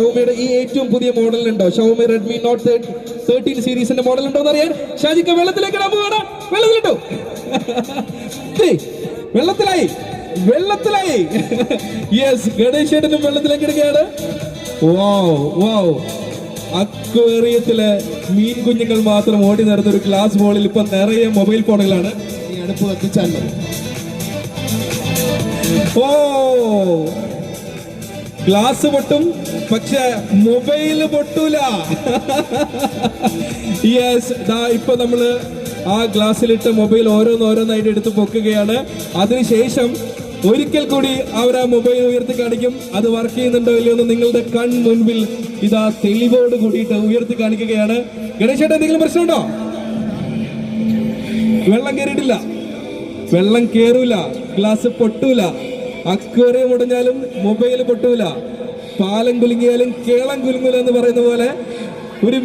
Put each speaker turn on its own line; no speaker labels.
ഷവമിയുടെ ഈ ഏറ്റവും പുതിയ മോഡൽ ഉണ്ടോ ഷൗമി റെഡ്മി നോട്ട് തേർട്ടീൻ സീരീസിന്റെ മോഡൽ ഉണ്ടോ എന്ന് അറിയാൻ ഷാജിക്ക് വെള്ളത്തിലേക്ക് പോവാണ്. വെള്ളത്തിലിട്ടു. വെള്ളത്തിലായി. വെള്ളത്തിലായി. യെസ് ഗണേശേട്ടനും വെള്ളത്തിലേക്ക് ഇടുകയാണ്. വാവ് അക്വേറിയത്തിലെ മീൻ കുഞ്ഞുങ്ങൾ മാത്രം ഓടി നടന്ന ഒരു ക്ലാസ് ബോളിൽ ഇപ്പൊ നിറയെ മൊബൈൽ ഫോണുകളാണ്
ഈ അടുപ്പ് കത്തിച്ചാൽ
ഓ ഗ്ലാസ് പൊട്ടും പക്ഷെ മൊബൈൽ പൊട്ടൂല. യെസ് ദാ ഇപ്പൊ നമ്മൾ ആ ഗ്ലാസ്സിലിട്ട് മൊബൈൽ ഓരോന്നോരോന്നായിട്ട് എടുത്ത് പൊക്കുകയാണ്. അതിനുശേഷം ഒരിക്കൽ കൂടി അവർ ആ മൊബൈൽ ഉയർത്തി കാണിക്കും. അത് വർക്ക് ചെയ്യുന്നുണ്ടോ ഇല്ലയോ എന്ന് നിങ്ങളുടെ കൺ മുൻപിൽ ഇതാ തെളിവോട് കൂടിയിട്ട് ഉയർത്തി കാണിക്കുകയാണ്. ഗണേശേട്ടൻ എന്തെങ്കിലും പ്രശ്നമുണ്ടോ? വെള്ളം കയറിയിട്ടില്ല വെള്ളം കയറൂല ഗ്ലാസ് പൊട്ടൂല. അക്വേറിയം മുടഞ്ഞാലും മൊബൈൽ പൊട്ടൂല. പാലം കുലുങ്ങിയാലും കേളം കുലുങ്ങൂല എന്ന് പറയുന്ന പോലെ ഒരു